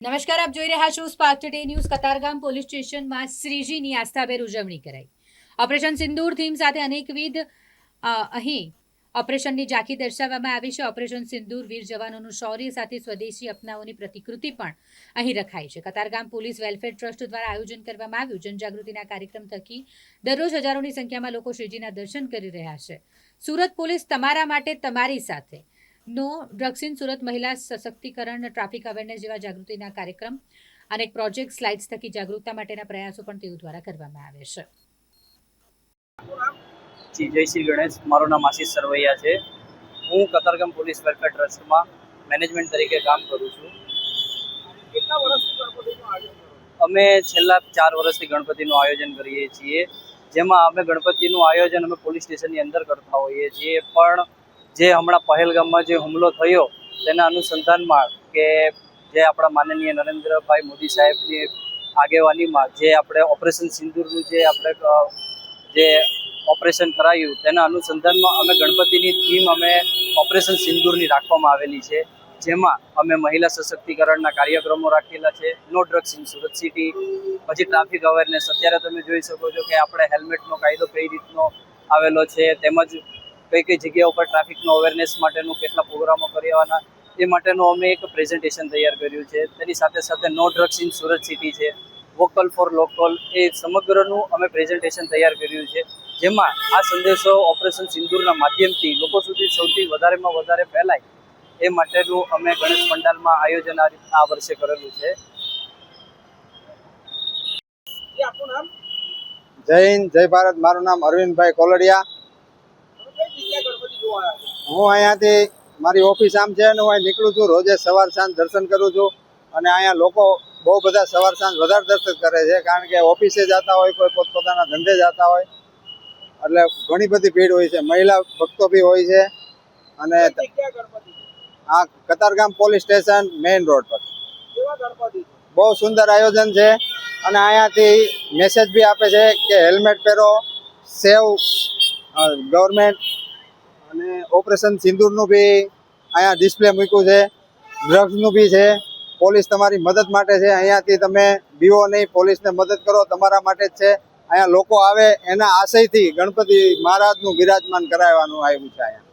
નમસ્કાર, આપ જોઈ રહ્યા છો Spark today news Katargam police સ્ટેશનમાં શ્રીજીની આસ્થાભેર ઉજવણી કરાઈ. ઓપરેશન સિંદૂર થીમ સાથે અનેકવિધ અહીં ઓપરેશનની ઝાંખી દર્શાવવામાં આવી છે. ઓપરેશન સિંદૂર વીર જવાનોનું શૌર્ય સાથે સ્વદેશી અપનાઓની પ્રતિકૃતિ પણ અહીં રખાઈ છે. કતારગામ પોલીસ વેલફેર ટ્રસ્ટ દ્વારા આયોજન કરવામાં આવ્યું. જનજાગૃતિના કાર્યક્રમ થકી દરરોજ હજારોની સંખ્યામાં લોકો શ્રીજીના દર્શન કરી રહ્યા છે. સુરત પોલીસ તમારા માટે તમારી સાથે નો ડ્રગ્સ ઇન સુરત મહિલા સશક્તિકરણ ટ્રાફિક અવેરનેસ જેવા જાગૃતિના કાર્યક્રમ અને પ્રોજેક્ટ સ્લાઇડ્સ થકી જાગૃતતા માટેના પ્રયાસો પણ તેઓ દ્વારા કરવામાં આવે છે. જી જય શ્રી ગણેશ. મારું નામ આશીષ સરવૈયા છે. હું કતારગામ પોલીસ વેલફેર ટ્રસ્ટમાં મેનેજમેન્ટ તરીકે કામ કરું છું. કેટલા વર્ષથી ગણપતિનું આયોજન કરો અમે છેલ્લા ચાર વર્ષથી ગણપતિનું આયોજન કરીએ છીએ. જેમાં અમે ગણપતિનું આયોજન અમે પોલીસ સ્ટેશનની અંદર કરતા હોઈએ છીએ. પણ જે હમણાં પહેલગામમાં જે હુમલો થયો, તેના અનુસંધાનમાં કે જે આપણા માનનીય નરેન્દ્રભાઈ મોદી સાહેબની આગેવાનીમાં જે આપણે ઓપરેશન સિંદૂરનું જે આપણે જે ઓપરેશન કરાયું, તેના અનુસંધાનમાં અમે ગણપતિની થીમ અમે ઓપરેશન સિંદૂરની રાખવામાં આવેલી છે. જેમાં અમે મહિલા સશક્તિકરણના કાર્યક્રમો રાખેલા છે. No drugs in Surat city. પછી ટ્રાફિક અવેરનેસ. અત્યારે તમે જોઈ શકો છો કે આપણે હેલ્મેટનો કાયદો કઈ રીતનો આવેલો છે. તેમજ કઈ કઈ જગ્યા ઉપર ટ્રાફિકનો અવેરનેસ માટેનું કેટલા પ્રોગ્રામો કરવાના એ માટેનું અમે એક પ્રેઝન્ટેશન તૈયાર કર્યું છે. તેની સાથે સાથે no drugs in Surat city છે વોકલ ફોર લોકલ એ સમગ્રનું અમે પ્રેઝન્ટેશન તૈયાર કર્યું છે. જેમાં આ સંદેશો ઓપરેશન સિંદૂરના માધ્યમથી લોકો સુધી સૌથી વધારેમાં વધારે ફેલાય એ માટેનું અમે ગણેશ પંડાલમાં આયોજન આ રીતના આ વર્ષે કરેલું છે. એ આપનું નામ? જય હિન્દ જય ભારત. મારું નામ અરવિંદભાઈ કોલડિયા તમે કઈ જગ્યાએ ગણપતિ જોવા આવ્યા છો હું અહીંયાથી મારી ઓફિસ આમ છે અને હું અહીં નીકળું છું રોજે સવાર સાંજ દર્શન કરું છું અને અહીંયા લોકો બહુ બધા સવાર સાંજ વધારે દર્શન કરે છે કારણ કે ઓફિસે જતા હોય કોઈ પોતપોતાના ધંધે જતા હોય એટલે ઘણી બધી ભીડ હોય છે મહિલા ભક્તો બી હોય છે અને આ Katargam police station main road પર. બહુ સુંદર આયોજન છે અને અહીંયાથી મેસેજ બી આપે છે કે હેલ્મેટ પહેરો સેવ ગવર્મેન્ટ ઓપરેશન સિંદૂરનું બી અહીંયા ડિસ્પ્લે મૂક્યું છે. ડ્રગ્સનું બી છે. પોલીસ તમારી મદદ માટે છે. અહીંયાથી તમે બીઓ નહીં, પોલીસને મદદ કરો. તમારા માટે જ છે. અહીંયા લોકો આવે એના આશયથી ગણપતિ મહારાજનું બિરાજમાન કરાવવાનું આવ્યું છે અહીંયા.